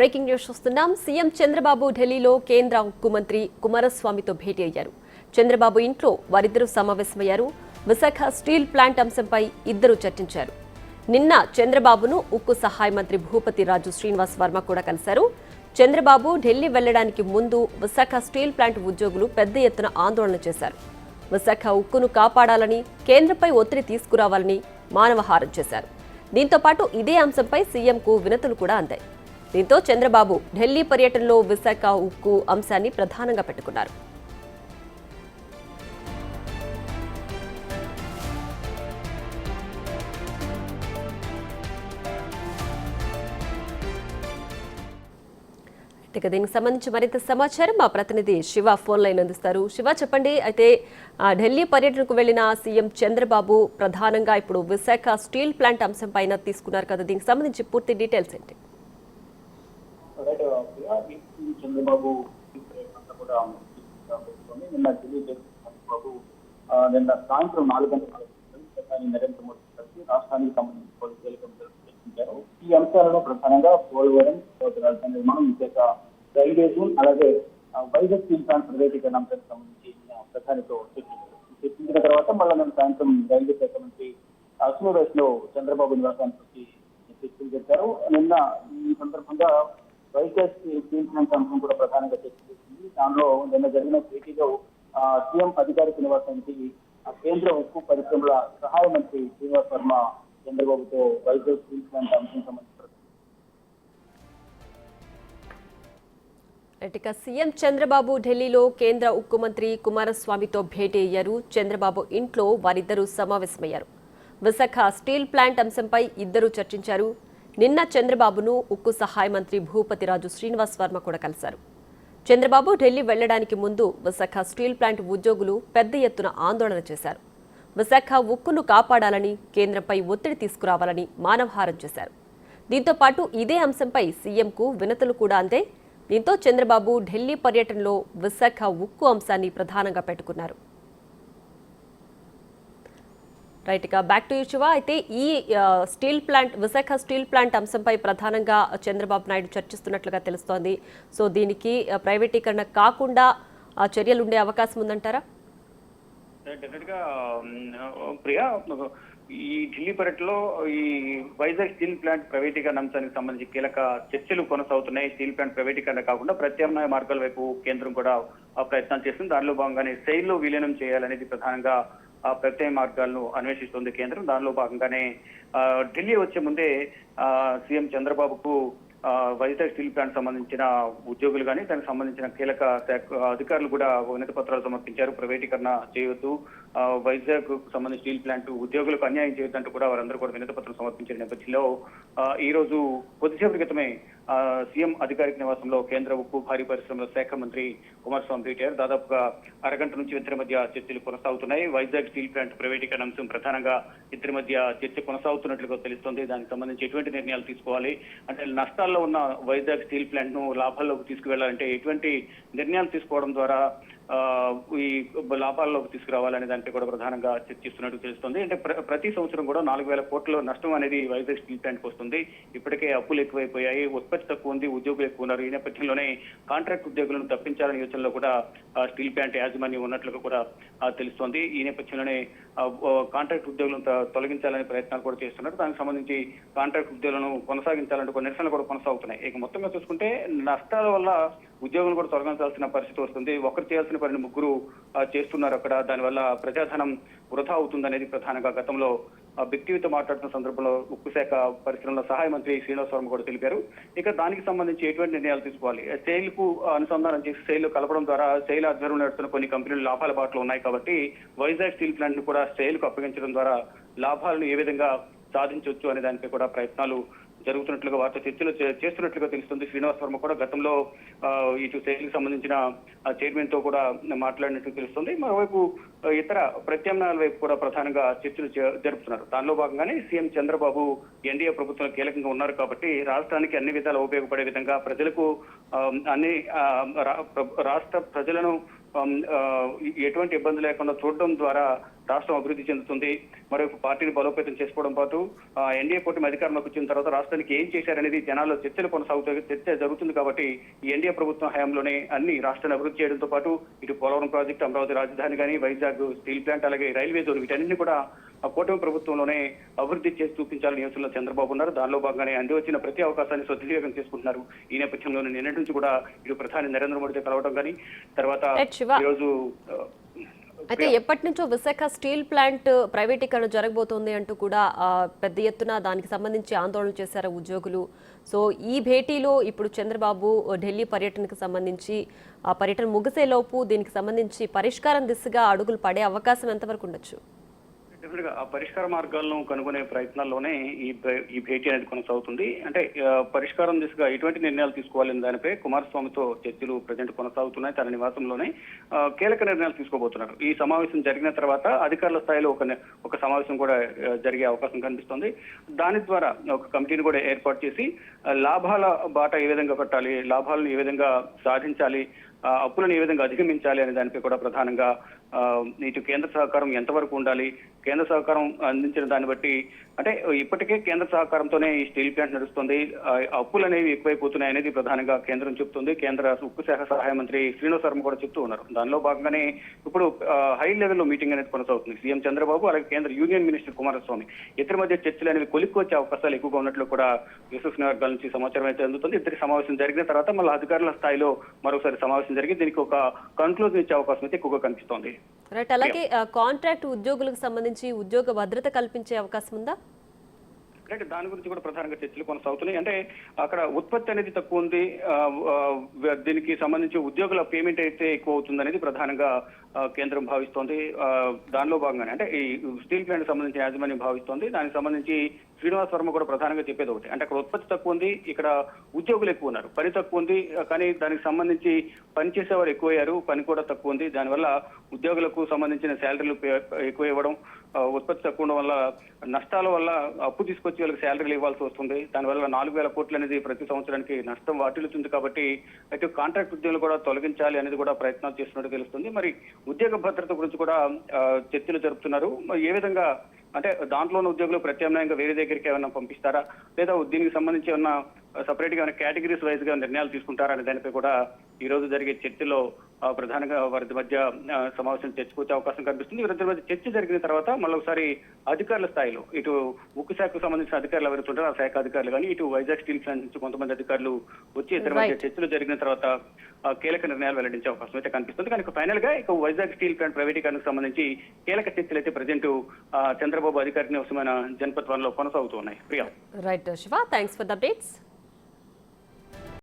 Breaking news చూస్తున్నాం. CM Chandrababu ఢిల్లీలో కేంద్ర ఉక్కు మంత్రి కుమారస్వామితో భేటీ అయ్యారు. చంద్రబాబు ఇంట్లో వారిద్దరూ సమావేశమయ్యారు. విశాఖ స్టీల్ ప్లాంట్ అంశంపై ఇద్దరు చర్చించారు. నిన్న చంద్రబాబును ఉక్కు సహాయ మంత్రి భూపతి రాజు శ్రీనివాస్ వర్మ కూడా కలిశారు. చంద్రబాబు ఢిల్లీ వెళ్ళడానికి ముందు విశాఖ స్టీల్ ప్లాంట్ ఉద్యోగులు పెద్ద ఎత్తున ఆందోళన చేశారు. విశాఖ ఉక్కును కాపాడాలని కేంద్రంపై ఒత్తిడి తీసుకురావాలని మానవహారం చేశారు. దీంతో పాటు ఇదే అంశంపై సీఎంకు వినతులు కూడా అందాయి. దీంతో చంద్రబాబు ఢిల్లీ పర్యటనలో విశాఖ ఉక్కు అంశాన్ని ప్రధానంగా పెట్టుకున్నారు. ఇక దీనికి సంబంధించి మరింత సమాచారం మా ప్రతినిధి శివ ఫోన్ లైన్ అందిస్తారు. శివ చెప్పండి. అయితే ఢిల్లీ పర్యటనకు వెళ్ళిన సీఎం చంద్రబాబు ప్రధానంగా ఇప్పుడు విశాఖ స్టీల్ ప్లాంట్ అంశం పైన తీసుకున్నారు కదా. దీనికి సంబంధించి పూర్తి డీటెయిల్స్ ఏంటి? ఈ చంద్రబాబు కూడా పెట్టుకొని నిన్న ఢిల్లీ చంద్రబాబు నిన్న సాయంత్రం నాలుగు గంటల ప్రధాని నరేంద్ర మోదీ కలిసి రాష్ట్రానికి సంబంధించిన పలు చర్చించారు. ఈ అంశాలలో ప్రధానంగా పోలవరం రాజధాని నిర్మాణం విశాఖ రైల్వే జోన్ అలాగే వైజాగ్ స్టీల్ ప్లాంట్ ప్రైవేటీకరణ అంశానికి సంబంధించి ప్రధానితో చర్చించారు. చర్చించిన తర్వాత మళ్ళీ నిన్న సాయంత్రం రైల్వే శాఖ మంత్రి అసలు లో చంద్రబాబు నివాసానికి వచ్చి చర్చలు జరిపారు. నిన్న ఈ సందర్భంగా వైజాగ్ స్టీల్ అంశం కూడా ప్రధానంగా చర్చ చేసింది. దానిలో నిన్న జరిగిన భేటీలో సీఎం అధికారిక నివాసానికి ఆ, కేంద్ర ఉక్కు పరిశ్రమల సహాయ మంత్రి శ్రీనివాస్ వర్మ చంద్రబాబుతో వైజాగ్ స్టీల్ అంశం సంబంధించి ఇక సీఎం చంద్రబాబు ఢిల్లీలో కేంద్ర ఉక్కు మంత్రి కుమారస్వామితో భేటీ అయ్యారు. చంద్రబాబు ఇంట్లో వారిద్దరూ సమావేశమయ్యారు. విశాఖ స్టీల్ ప్లాంట్ అంశంపై ఇద్దరూ చర్చించారు. నిన్న చంద్రబాబును ఉక్కు సహాయ మంత్రి భూపతి రాజు శ్రీనివాస్ వర్మ కూడా కలిశారు. చంద్రబాబు ఢిల్లీ వెళ్ళడానికి ముందు విశాఖ స్టీల్ ప్లాంట్ ఉద్యోగులు పెద్ద ఎత్తున ఆందోళన చేశారు. విశాఖ ఉక్కును కాపాడాలని కేంద్రంపై ఒత్తిడి తీసుకురావాలని మానవహారం చేశారు. దీంతో పాటు ఇదే అంశంపై సీఎంకు వినతులు కూడా అందే దీంతో చంద్రబాబు ఢిల్లీ పర్యటనలో విశాఖ ఉక్కు అంశాన్ని ప్రధానంగా పెట్టుకున్నారు. రైట్ ఇక బ్యాక్ టు శివ. అయితే ఈ steel plant Visakha steel plant అంశంపై ప్రధానంగా చంద్రబాబు నాయుడు చర్చిస్తున్నట్లుగా తెలుస్తోంది. సో దీనికి ప్రైవేటీకరణ కాకుండా ఆ, చర్యలు ఉండే అవకాశం ఉందంటారా? ప్రియా ఈ ఢిల్లీ పర్యటనలో ఈ వైజాగ్ స్టీల్ ప్లాంట్ ప్రైవేటీకరణ అంశానికి సంబంధించి కీలక చర్చలు కొనసాగుతున్నాయి. స్టీల్ ప్లాంట్ ప్రైవేటీకరణ కాకుండా ప్రత్యామ్నాయ మార్గాల వైపు కేంద్రం కూడా ప్రయత్నాలు చేస్తుంది. దానిలో భాగంగానే సెయిల్లో విలీనం చేయాలనేది ప్రధానంగా ఆ మార్గాలను అన్వేషిస్తుంది కేంద్రం. దానిలో భాగంగానే ఢిల్లీ వచ్చే ముందే సీఎం చంద్రబాబుకు వైజాగ్ స్టీల్ ప్లాంట్ సంబంధించిన ఉద్యోగులు కానీ దానికి సంబంధించిన కీలక అధికారులు కూడా వినతి పత్రాలు సమర్పించారు. ప్రైవేటీకరణ చేయొద్దు. వైజాగ్కు సంబంధించిన స్టీల్ ప్లాంట్ ఉద్యోగులకు అన్యాయం చేయొద్దంటూ కూడా వారందరూ కూడా వినతి పత్రం సమర్పించిన నేపథ్యంలో ఈ రోజు కొద్దిసేపటి క్రితమే సీఎం అధికారిక నివాసంలో కేంద్ర ఉక్కు భారీ పరిశ్రమల శాఖ మంత్రి కుమారస్వామి భేటారు దాదాపుగా అరగంట నుంచి ఇద్దరి మధ్య చర్చలు కొనసాగుతున్నాయి. వైజాగ్ స్టీల్ ప్లాంట్ ప్రైవేటీకరణ అంశం ప్రధానంగా ఇద్దరి మధ్య చర్చ కొనసాగుతున్నట్లుగా తెలుస్తోంది. దానికి సంబంధించి ఎటువంటి నిర్ణయాలు తీసుకోవాలి? అంటే నష్టాల్లో ఉన్న వైజాగ్ స్టీల్ ప్లాంట్ను లాభాల్లోకి తీసుకువెళ్ళాలంటే ఎటువంటి నిర్ణయాలు తీసుకోవడం ద్వారా ఈ లాభాల్లోకి తీసుకురావాలనే దానిపై కూడా ప్రధానంగా చర్చిస్తున్నట్టు తెలుస్తుంది. అంటే ప్రతి సంవత్సరం కూడా నాలుగు వేల కోట్ల నష్టం అనేది వైజాగ్ స్టీల్ ప్లాంట్కి వస్తుంది. ఇప్పటికే అప్పులు ఎక్కువైపోయాయి. ఉత్పత్తి తక్కువ ఉంది. ఉద్యోగులు ఎక్కువ ఉన్నారు. ఈ నేపథ్యంలోనే కాంట్రాక్ట్ ఉద్యోగులను తప్పించాలనే యోచనలో కూడా స్టీల్ ప్లాంట్ యాజమాన్యం ఉన్నట్లుగా కూడా తెలుస్తోంది. ఈ నేపథ్యంలోనే కాంట్రాక్ట్ ఉద్యోగులను తొలగించాలనే ప్రయత్నాలు కూడా చేస్తున్నారు. దానికి సంబంధించి కాంట్రాక్ట్ ఉద్యోగులను కొనసాగించాలంటే కొన్ని నిరసనలు కూడా కొనసాగుతున్నాయి. ఇక మొత్తంగా చూసుకుంటే నష్టాల వల్ల ఉద్యోగులు కూడా తొలగించాల్సిన పరిస్థితి వస్తుంది. ఒకరు చేయాల్సిన పనిని ముగ్గురు చేస్తున్నారు అక్కడ. దానివల్ల ప్రజాధనం వృధా అవుతుందనేది ప్రధానంగా గతంలో ఆ, వ్యక్తితో మాట్లాడుతున్న సందర్భంలో ఉక్కు శాఖ పరిశ్రమల సహాయ మంత్రి శ్రీనివాస్ వర్మ కూడా తెలిపారు. ఇక దానికి సంబంధించి ఎటువంటి నిర్ణయాలు తీసుకోవాలి? సెయిల్కు అనుసంధానం చేసి సెయిల్ కలపడం ద్వారా సెయిల్ ఆధ్వర్యంలో నడుస్తున్న కొన్ని కంపెనీలు లాభాల బాటలో ఉన్నాయి కాబట్టి వైజాగ్ స్టీల్ ప్లాంట్ను కూడా సెయిల్కు అప్పగించడం ద్వారా లాభాలను ఏ విధంగా సాధించవచ్చు అనే దానిపై కూడా ప్రయత్నాలు జరుగుతున్నట్లుగా వారితో చర్చలు చేస్తున్నట్లుగా తెలుస్తుంది. శ్రీనివాస్ వర్మ కూడా గతంలో ఇటు సెయిల్ సంబంధించిన చైర్మన్తో కూడా మాట్లాడినట్టు తెలుస్తుంది. మరోవైపు ఇతర ప్రత్యామ్నాయాల వైపు కూడా ప్రధానంగా చర్చలు జరుపుతున్నారు. దానిలో భాగంగానే సీఎం చంద్రబాబు ఎన్డీఏ ప్రభుత్వం కీలకంగా ఉన్నారు కాబట్టి రాష్ట్రానికి అన్ని విధాలు ఉపయోగపడే విధంగా ప్రజలకు అన్ని రా- రాష్ట్ర ప్రజలను ఎటువంటి ఇబ్బంది లేకుండా చూడడం ద్వారా రాష్ట్రం అభివృద్ధి చెందుతుంది. మరొక పార్టీని బలోపేతం చేసుకోవడం పాటు ఎన్డీఏ కూటమి అధికారంలోకి వచ్చిన తర్వాత రాష్ట్రానికి ఏం చేశారనేది జనాల్లో చర్చలు కొనసాగుతాయి చర్చ జరుగుతుంది కాబట్టి ఈ ఎన్డీఏ ప్రభుత్వం హయాంలోనే అన్ని రాష్ట్రాన్ని అభివృద్ధి చేయడంతో పాటు ఇటు పోలవరం ప్రాజెక్టు అమరావతి రాజధాని కానీ వైజాగ్ స్టీల్ ప్లాంట్ అలాగే రైల్వే జోన్ వీటన్నింటినీ కూడా ఆ కూటమి ప్రభుత్వంలోనే అభివృద్ధి చేసి చూపించాలని యోచనలో చంద్రబాబు ఉన్నారు. దానిలో భాగంగానే అంది వచ్చిన ప్రతి అవకాశాన్ని సద్వినియోగం చేసుకుంటున్నారు. ఈ నేపథ్యంలోనే నిన్నటి నుంచి కూడా ఇటు ప్రధాని నరేంద్ర మోడీతో కలవడం కానీ తర్వాత. ఈరోజు అయితే ఎప్పటి నుంచో విశాఖ స్టీల్ ప్లాంట్ ప్రైవేటీకరణ జరగబోతోంది అంటూ కూడా పెద్ద ఎత్తున దానికి సంబంధించి ఆందోళన చేశారు ఉద్యోగులు. సో ఈ భేటీలో ఇప్పుడు చంద్రబాబు ఢిల్లీ పర్యటనకు సంబంధించి ఆ పర్యటన ముగిసేలోపు దీనికి సంబంధించి పరిష్కారం దిశగా అడుగులు పడే అవకాశం ఎంతవరకు ఉండొచ్చు? డెఫినెట్గా ఆ పరిష్కార మార్గాలను కనుగొనే ప్రయత్నాల్లోనే ఈ భే- ఈ భేటీ అనేది కొనసాగుతుంది. అంటే పరిష్కారం దిశగా ఎటువంటి నిర్ణయాలు తీసుకోవాలనే దానిపై కుమారస్వామితో చర్చలు ప్రజెంట్ కొనసాగుతున్నాయి. తన నివాసంలోనే కీలక నిర్ణయాలు తీసుకోబోతున్నారు. ఈ సమావేశం జరిగిన తర్వాత అధికారుల స్థాయిలో ఒక ఒక సమావేశం కూడా జరిగే అవకాశం కనిపిస్తుంది. దాని ద్వారా ఒక కమిటీని కూడా ఏర్పాటు చేసి లాభాల బాట ఏ విధంగా పట్టాలి లాభాలను ఏ విధంగా సాధించాలి అప్పులను ఏ విధంగా అధిగమించాలి అనే దానిపై కూడా ప్రధానంగా ఇటు కేంద్ర సహకారం ఎంతవరకు ఉండాలి కేంద్ర సహకారం అందించిన దాన్ని బట్టి అంటే ఇప్పటికే కేంద్ర సహకారంతోనే ఈ స్టీల్ ప్లాంట్ నడుస్తుంది. అప్పులు అనేవి ఎక్కువైపోతున్నాయి అనేది ప్రధానంగా కేంద్రం చెప్తుంది. కేంద్ర ఉక్కు శాఖ సహాయ మంత్రి శ్రీనివాస్ శర్మ కూడా చెప్తూ ఉన్నారు. దానిలో భాగంగానే ఇప్పుడు హై లెవెల్లో మీటింగ్ అనేది కొనసాగుతుంది. సీఎం చంద్రబాబు అలాగే కేంద్ర యూనియన్ మినిస్టర్ కుమారస్వామి. ఇద్దరి మధ్య చర్చలు అనేవి కొలిక్కి వచ్చే అవకాశాలు ఎక్కువగా ఉన్నట్లు కూడా విశ్వసనీయ వర్గాల నుంచి సమాచారం అయితే అందుతుంది. ఇద్దరి సమావేశం జరిగిన తర్వాత మళ్ళీ అధికారుల స్థాయిలో మరోసారి సమావేశం జరిగి దీనికి ఒక కన్క్లూజన్ ఇచ్చే అవకాశం అయితే ఎక్కువగా కనిపిస్తోంది. అలాగే కాంట్రాక్ట్ ఉద్యోగులకు సంబంధించి ఉద్యోగ భద్రత కల్పించే అవకాశం ఉందా? అంటే దాని గురించి కూడా ప్రధానంగా చర్చలు కొనసాగుతున్నాయి. అంటే అక్కడ ఉత్పత్తి అనేది తక్కువ ఉంది. దీనికి సంబంధించి ఉద్యోగుల పేమెంట్ అయితే ఎక్కువ అవుతుంది అనేది ప్రధానంగా కేంద్రం భావిస్తోంది. దానిలో భాగంగానే అంటే ఈ స్టీల్ ప్లాంట్ సంబంధించి యాజమాన్యం భావిస్తోంది. దానికి సంబంధించి శ్రీనివాస్ వర్మ కూడా ప్రధానంగా చెప్పేది ఒకటి. అంటే అక్కడ ఉత్పత్తి తక్కువ ఉంది ఇక్కడ ఉద్యోగులు ఎక్కువ ఉన్నారు. పని తక్కువ ఉంది కానీ దానికి సంబంధించి పని చేసేవారు ఎక్కువ అయ్యారు పని కూడా తక్కువ ఉంది. దానివల్ల ఉద్యోగులకు సంబంధించిన శాలరీలు ఎక్కువ ఇవ్వడం ఉత్పత్తి తక్కువ ఉండడం వల్ల నష్టాల వల్ల అప్పు తీసుకొచ్చి వాళ్ళకి శాలరీలు ఇవ్వాల్సి వస్తుంది. దానివల్ల నాలుగు వేల కోట్లు అనేది ప్రతి సంవత్సరానికి నష్టం వాటిల్లుతుంది కాబట్టి అయితే కాంట్రాక్ట్ ఉద్యోగులు కూడా తొలగించాలి అనేది కూడా ప్రయత్నాలు చేస్తున్నట్టు తెలుస్తుంది. మరి ఉద్యోగ భద్రత గురించి కూడా చర్చలు జరుపుతున్నారు. మరి ఏ విధంగా అంటే దాంట్లో ఉన్న ఉద్యోగులు ప్రత్యామ్నాయంగా వేరే దగ్గరికి ఏమైనా పంపిస్తారా? లేదా దీనికి సంబంధించి ఏమన్నా సపరేట్గా కేటగిరీస్ వైజ్గా నిర్ణయాలు తీసుకుంటారా అనే దానిపై కూడా ఈ రోజు జరిగే చర్చలో ప్రధానంగా వారి మధ్య సమావేశం చర్చకొచ్చే అవకాశం కనిపిస్తుంది. వీరిద్దరి మధ్య చర్చ జరిగిన తర్వాత మళ్ళీ ఒకసారి అధికారుల స్థాయిలో ఇటు ఉక్కు శాఖకు సంబంధించిన అధికారులు ఎవరైతే ఉంటారో ఆ శాఖ అధికారులు కానీ ఇటు వైజాగ్ స్టీల్ ప్లాంట్ నుంచి కొంతమంది అధికారులు వచ్చి ఇద్దరి మధ్య. చర్చలు జరిగిన తర్వాత కీలక నిర్ణయాలు వెల్లడించే అవకాశం అయితే కనిపిస్తుంది. కానీ ఫైనల్గా ఇక వైజాగ్ స్టీల్ ప్లాంట్ ప్రైవేటీకరణకు సంబంధించి కీలక చర్చలు అయితే ప్రజెంట్ చంద్రబాబు అధికారిక నివసమైన జనపత్ వన్లో కొనసాగుతూ ఉన్నాయి. Priya. Right Shiva. Thanks for the updates